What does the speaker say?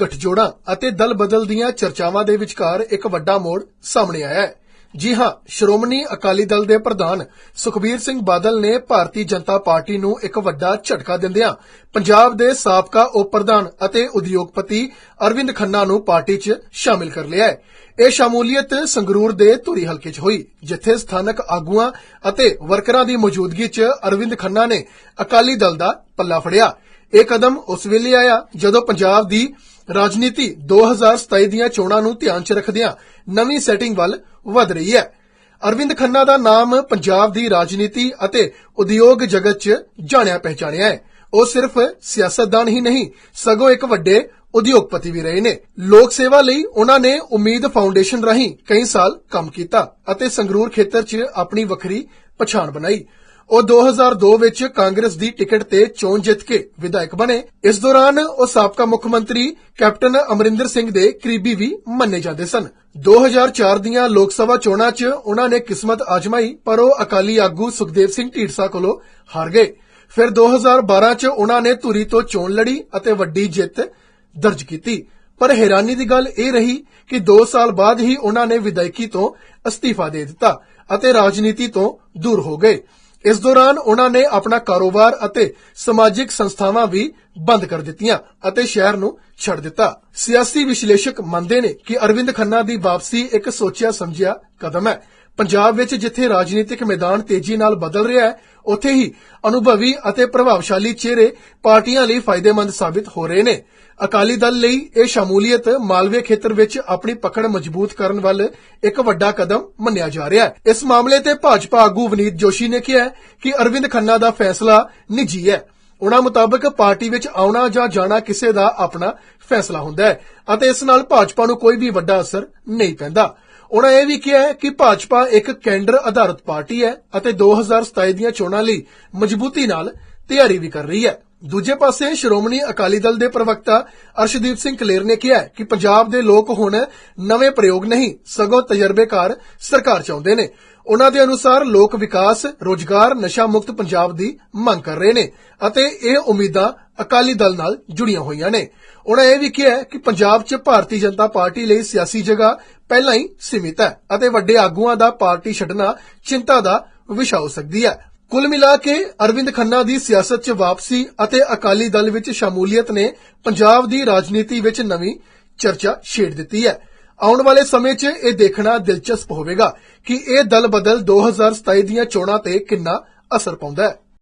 ਗਠਜੋੜਾਂ ਅਤੇ ਦਲ ਬਦਲ ਦੀਆਂ ਚਰਚਾਵਾਂ ਦੇ ਵਿਚਕਾਰ ਇੱਕ ਵੱਡਾ ਮੋੜ ਸਾਹਮਣੇ ਆਇਆ ਹੈ। ਜੀ ਹਾਂ, ਸ਼੍ਰੋਮਣੀ ਅਕਾਲੀ ਦਲ ਦੇ ਪ੍ਰਧਾਨ ਸੁਖਬੀਰ ਸਿੰਘ ਬਾਦਲ ਨੇ ਭਾਰਤੀ ਜਨਤਾ ਪਾਰਟੀ ਨੂੰ ਇੱਕ ਵੱਡਾ ਝਟਕਾ ਦਿੰਦਿਆਂ ਪੰਜਾਬ ਦੇ ਸਾਬਕਾ ਉਪ ਪ੍ਰਧਾਨ ਅਤੇ ਉਦਯੋਗਪਤੀ ਅਰਵਿੰਦ ਖੰਨਾ ਨੂੰ ਪਾਰਟੀ 'ਚ ਸ਼ਾਮਿਲ ਕਰ ਲਿਆ ਹੈ। ਇਹ ਸ਼ਮੂਲੀਅਤ ਸੰਗਰੂਰ ਦੇ ਧੂਰੀ ਹਲਕੇ 'ਚ ਹੋਈ, ਜਿੱਥੇ ਸਥਾਨਕ ਆਗੂਆਂ ਅਤੇ ਵਰਕਰਾਂ ਦੀ ਮੌਜੂਦਗੀ 'ਚ ਅਰਵਿੰਦ ਖੰਨਾ ਨੇ ਅਕਾਲੀ ਦਲ ਦਾ ਪੱਲਾ ਫੜਿਆ। ਇਹ ਕਦਮ ਉਸ ਵੇਲੇ ਆਇਆ ਜਦੋਂ ਪੰਜਾਬ ਦੀ ਰਾਜਨੀਤੀ 2027 ਦੀਆਂ ਚੋਣਾਂ ਨੂੰ ਧਿਆਨ 'ਚ ਰੱਖਦਿਆਂ ਨਵੀਂ ਸੈਟਿੰਗ ਵੱਲ ਵਧ ਰਹੀ ਹੈ। ਅਰਵਿੰਦ ਖੰਨਾ ਦਾ ਨਾਮ ਪੰਜਾਬ ਦੀ ਰਾਜਨੀਤੀ ਅਤੇ ਉਦਯੋਗ ਜਗਤ 'ਚ ਜਾਣਿਆ ਪਹਿਚਾਣਿਆ ਹੈ। ਉਹ ਸਿਰਫ ਸਿਆਸਤਦਾਨ ਹੀ ਨਹੀਂ, ਸਗੋਂ ਇੱਕ ਵੱਡੇ ਉਦਯੋਗਪਤੀ ਵੀ ਰਹੇ ਨੇ। ਲੋਕ ਸੇਵਾ ਲਈ ਉਹਨਾਂ ਨੇ ਉਮੀਦ ਫਾਊਂਡੇਸ਼ਨ ਰਾਹੀਂ ਕਈ ਸਾਲ ਕੰਮ ਕੀਤਾ ਅਤੇ ਸੰਗਰੂਰ ਖੇਤਰ 'ਚ ਆਪਣੀ ਵੱਖਰੀ ਪਛਾਣ ਬਣਾਈ। ਉਹ 2002 ਵਿੱਚ ਕਾਂਗਰਸ ਦੀ ਟਿਕਟ ਤੇ ਚੋਣ ਜਿੱਤ ਕੇ ਵਿਧਾਇਕ ਬਣੇ। ਇਸ ਦੌਰਾਨ ਉਹ ਸਾਬਕਾ ਮੁੱਖ ਮੰਤਰੀ ਕੈਪਟਨ ਅਮਰਿੰਦਰ ਸਿੰਘ ਦੇ ਕਰੀਬੀ ਵੀ ਮੰਨੇ ਜਾਂਦੇ ਸਨ। 2004 ਦੀਆਂ ਲੋਕ ਸਭਾ ਚੋਣਾਂ 'ਚ ਉਹਨਾਂ ਨੇ ਕਿਸਮਤ ਆਜ਼ਮਾਈ, ਪਰ ਉਹ ਅਕਾਲੀ ਆਗੂ ਸੁਖਦੇਵ ਸਿੰਘ ਢੀਂਡਸਾ ਕੋਲੋਂ ਹਾਰ ਗਏ। ਫਿਰ 2012 'ਚ ਉਹਨਾਂ ਨੇ ਧੂਰੀ ਤੋਂ ਚੋਣ ਲੜੀ ਅਤੇ ਵੱਡੀ ਜਿੱਤ ਦਰਜ ਕੀਤੀ। ਪਰ ਹੈਰਾਨੀ ਦੀ ਗੱਲ ਇਹ ਰਹੀ ਕਿ 2 ਸਾਲ ਬਾਅਦ ਹੀ ਉਹਨਾਂ ਨੇ ਵਿਧਾਇਕੀ ਤੋਂ ਅਸਤੀਫਾ ਦੇ ਦਿੱਤਾ ਅਤੇ ਰਾਜਨੀਤੀ ਤੋਂ ਦੂਰ ਹੋ ਗਏ। ਇਸ ਦੌਰਾਨ ਉਹਨਾਂ ਨੇ ਆਪਣਾ ਕਾਰੋਬਾਰ ਅਤੇ ਸਮਾਜਿਕ ਸੰਸਥਾਵਾਂ ਵੀ ਬੰਦ ਕਰ ਦਿੱਤੀਆਂ ਅਤੇ ਸ਼ਹਿਰ ਨੂੰ ਛੱਡ ਦਿੱਤਾ। ਸਿਆਸੀ ਵਿਸ਼ਲੇਸ਼ਕ ਮੰਨਦੇ ਨੇ ਕਿ ਅਰਵਿੰਦ ਖੰਨਾ ਦੀ ਵਾਪਸੀ ਇੱਕ ਸੋਚਿਆ ਸਮਝਿਆ ਕਦਮ ਹੈ। ਪੰਜਾਬ ਵਿੱਚ ਜਿੱਥੇ ਰਾਜਨੀਤਿਕ ਮੈਦਾਨ ਤੇਜ਼ੀ ਨਾਲ ਬਦਲ ਰਿਹਾ ਹੈ, ਉੱਥੇ ਹੀ ਅਨੁਭਵੀ ਅਤੇ ਪ੍ਰਭਾਵਸ਼ਾਲੀ ਚਿਹਰੇ ਪਾਰਟੀਆਂ ਲਈ ਫਾਇਦੇਮੰਦ ਸਾਬਿਤ ਹੋ ਰਹੇ ਨੇ। ਅਕਾਲੀ ਦਲ ਲਈ ਇਹ ਸ਼ਮੂਲੀਅਤ ਮਾਲਵੇ ਖੇਤਰ ਵਿੱਚ ਆਪਣੀ ਪਕੜ ਮਜ਼ਬੂਤ ਕਰਨ ਵੱਲ ਇੱਕ ਵੱਡਾ ਕਦਮ ਮੰਨਿਆ ਜਾ ਰਿਹਾ ਹੈ। ਇਸ ਮਾਮਲੇ ਤੇ ਭਾਜਪਾ ਆਗੂ ਵਨੀਤ ਜੋਸ਼ੀ ਨੇ ਕਿਹਾ ਕਿ ਅਰਵਿੰਦ ਖੰਨਾ ਦਾ ਫੈਸਲਾ ਨਿੱਜੀ ਹੈ। ਉਹਨਾਂ ਮੁਤਾਬਕ ਪਾਰਟੀ ਵਿੱਚ ਆਉਣਾ ਜਾਂ ਜਾਣਾ ਕਿਸੇ ਦਾ ਆਪਣਾ ਫੈਸਲਾ ਹੁੰਦਾ ਹੈ ਅਤੇ ਇਸ ਨਾਲ ਭਾਜਪਾ ਨੂੰ ਕੋਈ ਵੀ ਵੱਡਾ ਅਸਰ ਨਹੀਂ ਪੈਂਦਾ। ਉਹਨਾਂ ਇਹ ਵੀ ਕਿਹਾ ਹੈ ਕਿ ਭਾਜਪਾ ਇੱਕ ਕੈਂਡਰ ਆਧਾਰਿਤ ਪਾਰਟੀ ਹੈ ਅਤੇ 2027 ਦੀਆਂ ਚੋਣਾਂ ਲਈ ਮਜ਼ਬੂਤੀ ਨਾਲ ਤਿਆਰੀ ਵੀ ਕਰ ਰਹੀ ਹੈ। ਦੂਜੇ ਪਾਸੇ ਸ਼੍ਰੋਮਣੀ ਅਕਾਲੀ ਦਲ ਦੇ ਪ੍ਰਵਕਤਾ ਅਰਸ਼ਦੀਪ ਸਿੰਘ ਕਲੇਰ ਨੇ ਕਿਹਾ ਕਿ ਪੰਜਾਬ ਦੇ ਲੋਕ ਹੁਣ ਨਵੇਂ ਪ੍ਰਯੋਗ ਨਹੀਂ, ਸਗੋਂ ਤਜਰਬੇਕਾਰ ਸਰਕਾਰ ਚਾਹੁੰਦੇ ਨੇ। ਉਹਨਾਂ ਦੇ ਅਨੁਸਾਰ ਲੋਕ ਵਿਕਾਸ, ਰੋਜ਼ਗਾਰ, ਨਸ਼ਾ ਮੁਕਤ ਪੰਜਾਬ ਦੀ ਮੰਗ ਕਰ ਰਹੇ ਨੇ ਅਤੇ ਇਹ ਉਮੀਦਾਂ ਅਕਾਲੀ ਦਲ ਨਾਲ ਜੁੜੀਆਂ ਹੋਈਆਂ ਨੇ। ਉਹਨਾਂ ਇਹ ਵੀ ਕਿਹਾ ਕਿ ਪੰਜਾਬ 'ਚ ਭਾਰਤੀ ਜਨਤਾ ਪਾਰਟੀ ਲਈ ਸਿਆਸੀ ਜਗ੍ਹਾ ਪਹਿਲਾਂ ਹੀ ਸੀਮਿਤ ਹੈ ਅਤੇ ਵੱਡੇ ਆਗੂਆਂ ਦਾ ਪਾਰਟੀ ਛੱਡਣਾ ਚਿੰਤਾ ਦਾ ਵਿਸ਼ਾ ਹੋ ਸਕਦੀ ਹੈ। ਕੁੱਲ ਮਿਲਾ ਕੇ ਅਰਵਿੰਦ ਖੰਨਾ ਦੀ ਸਿਆਸਤ 'ਚ ਵਾਪਸੀ ਅਤੇ ਅਕਾਲੀ ਦਲ ਵਿੱਚ ਸ਼ਮੂਲੀਅਤ ਨੇ ਪੰਜਾਬ ਦੀ ਰਾਜਨੀਤੀ ਵਿੱਚ ਨਵੀਂ ਚਰਚਾ ਛੇੜ ਦਿੱਤੀ ਹੈ। ਆਉਣ ਵਾਲੇ ਸਮੇਂ 'ਚ ਇਹ ਦੇਖਣਾ ਦਿਲਚਸਪ ਹੋਵੇਗਾ ਕਿ ਇਹ ਦਲ ਬਦਲ 2027 ਦੀਆਂ ਚੋਣਾਂ ਤੇ ਕਿੰਨਾ ਅਸਰ ਪਾਉਂਦਾ ਹੈ।